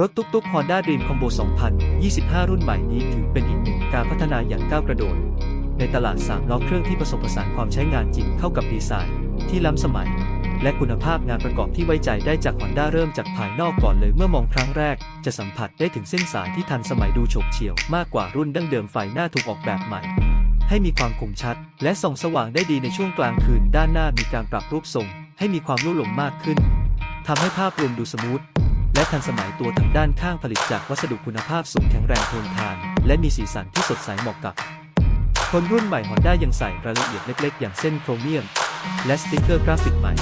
รถตุ๊กๆ Honda Dream Combo 2025 รุ่นใหม่นี้ถือเป็นอีกหนึ่งการพัฒนาอย่างก้าวกระโดด ในตลาดสามล้อเครื่องที่ผสมผสานความใช้งานจริงเข้ากับดีไซน์ ที่ล้ำสมัย และคุณภาพงานประกอบที่ไว้ใจได้จาก Honda เริ่มจากภายนอกก่อนเลยเมื่อมองครั้งแรก จะสัมผัสได้ถึงเส้นสายที่ทันสมัยดูโฉบเฉี่ยวมากกว่ารุ่นดั้งเดิมไฟหน้าถูกออกแบบใหม่ ให้มีความคมชัด และส่องสว่างได้ดีในช่วงกลางคืนด้านหน้ามีการปรับรูปทรง ให้มีความลุ่หลงมากขึ้นทำให้ภาพรวมดูสมูท และทันสมัยตัวถังด้านข้างผลิตจากวัสดุคุณภาพสูงแข็งแรงทนทาน และมีสีสันที่สดใสเหมาะกับ คนรุ่นใหม่ Honda ยังใส่รายละเอียดเล็ก ๆ อย่างเส้นโครเมียม และสติกเกอร์กราฟิกใหม่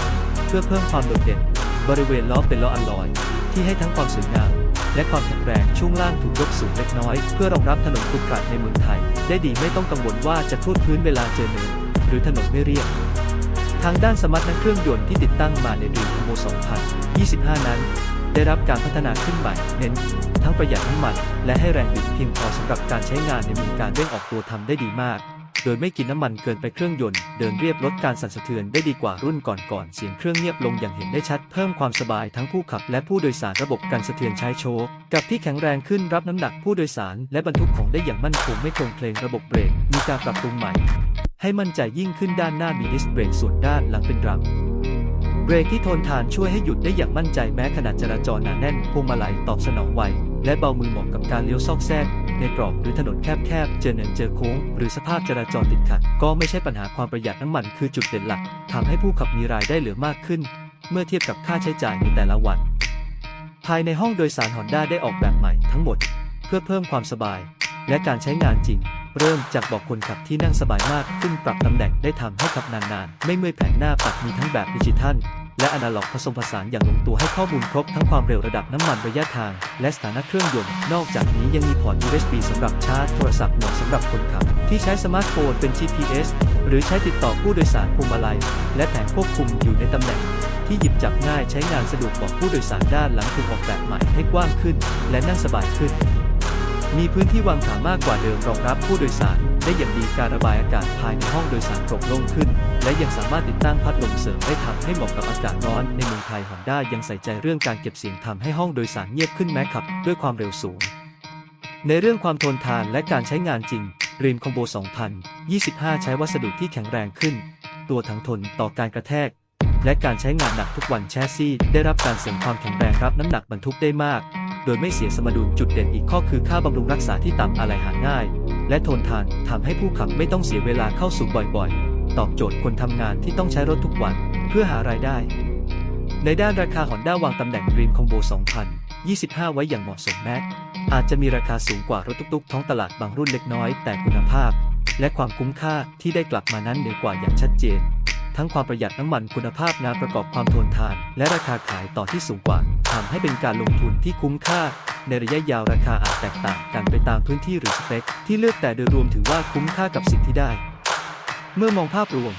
เพื่อเพิ่มความโดดเด่น บริเวณล้อเป็นล้ออัลลอย ที่ให้ทั้งความสวยงามและความแข็งแรงช่วงล่างถูกยกสูงเล็กน้อย เพื่อรองรับถนนขรุขระในเมืองไทย ได้ดีไม่ต้องกังวลว่าจะครูดพื้นเวลาเจอเนินหรือถนนไม่เรียบทางด้านสมรรถนะเครื่องยนต์ที่ติดตั้งมาในเดือนคโม2025 นั้น ได้รับการพัฒนาขึ้นใหม่ เน้น ทั้งประหยัดน้ำมันและให้แรงบิดเพียงพอสำหรับการใช้งานในมือการเร่งออกตัวทำได้ดีมาก โดยไม่กินน้ำมันเกินไปเครื่องยนต์ เดินเรียบลดการสั่นสะเทือนได้ดีกว่ารุ่นก่อนๆเสียงเครื่องเงียบลงอย่างเห็นได้ชัดเพิ่มความสบายทั้งผู้ขับและผู้โดยสารระบบการสะเทือนใช้โชคกับที่แข็งแรงขึ้นรับน้ำหนักผู้โดยสารและบรรทุกของได้อย่างมั่นคงไม่โคลงเพลงระบบเบรกมีการปรับปรุงใหม่ให้มั่นใจยิ่งขึ้นด้านหน้ามีดิสเบรกส่วนด้านหลังเป็นรัม เบรกที่ทนทานช่วยให้หยุดได้อย่างมั่นใจแม้ขณะจราจรหนาแน่นพวงมาลัยตอบสนองไวและเบามือเหมาะกับการเลี้ยวซอกแซกในตรอกหรือถนนแคบๆ เจอเนินเจอโค้ง หรือสภาพจราจรติดขัด ก็ไม่ใช่ปัญหาความประหยัดน้ำมันคือจุดเด่นหลักทำให้ผู้ขับมีรายได้เหลือมากขึ้น เมื่อเทียบกับค่าใช้จ่ายในแต่ละวัน ภายในห้องโดยสารฮอนด้าได้ออกแบบใหม่ทั้งหมด เพื่อเพิ่มความสบาย และการใช้งานจริง เริ่มจากเบอกคนขับที่นั่งสบายมากขึ้นปรับตำแหน่งได้ทำให้ขับนานๆ ไม่เมื่อยแผงหน้าปัดมีทั้งแบบดิจิทัลและอนาล็อกผสมผสานอย่างลงตัวให้ข้อมูลครบทั้งความเร็วระดับน้ำมันระยะทาง และสถานะเครื่องยนต์ นอกจากนี้ยังมีพอร์ต USB สำหรับชาร์จโทรศัพท์เหมาะสำหรับคนขับ ที่ใช้สมาร์ทโฟนเป็น GPS หรือใช้ติดต่อผู้โดยสารพวงมาลัย และแผงควบคุมอยู่ในตำแหน่ง ที่หยิบจับง่ายใช้งานสะดวกบอกผู้โดยสารด้านหลังถูกออกแบบใหม่ให้กว้างขึ้น และนั่งสบายขึ้น มีพื้นที่วางขามากกว่าเดิมรองรับผู้โดยสารได้อย่างดีการระบายอากาศภายในห้องโดยสารโปร่งโล่งขึ้น และยังสามารถติดตั้งพัดลมเสริมได้ทำให้เหมาะกับอากาศร้อนในเมืองไทยฮอนด้ายังใส่ใจเรื่องการเก็บเสียงทำให้ห้องโดยสารเงียบขึ้นแม้ขับ ด้วยความเร็วสูง ในเรื่องความทนทานและการใช้งานจริงรีมคอมโบ 2025 ใช้วัสดุที่แข็งแรงขึ้น ตัวถังทนต่อการกระแทก และการใช้งานหนักทุกวันแชสซี่ได้รับการเสริมความแข็งแรงรับน้ำหนักบรรทุกได้มาก โดยไม่เสียสมดุลจุดเด่นอีกข้อคือค่าบำรุงรักษาที่ต่ำอะไรหาง่าย และทนทานทำให้ผู้ขับไม่ต้องเสียเวลาเข้าสู่บ่อยๆ ตอบโจทย์คนทำงานที่ต้องใช้รถทุกวันเพื่อหารายได้ ในด้านราคาฮอนด้าวางตำแหน่ง Dream Combo 2025 ไว้อย่างเหมาะสมแม้อาจจะมีราคาสูงกว่ารถตุ๊กๆ ท้องตลาดบางรุ่นเล็กน้อยแต่คุณภาพ และความคุ้มค่าที่ได้กลับมานั้นเหนือกว่าอย่างชัดเจน ทั้งความประหยัดน้ำมันคุณภาพงานประกอบความทนทาน และราคาขายต่อที่สูงกว่า ทำให้เป็นการลงทุนที่คุ้มค่า ในระยะยาวราคาอาจแตกต่างกันไปตามพื้นที่หรือสเปค ที่เลือกแต่โดยรวมถือว่าคุ้มค่ากับสิ่งที่ได้ เมื่อมองภาพรวม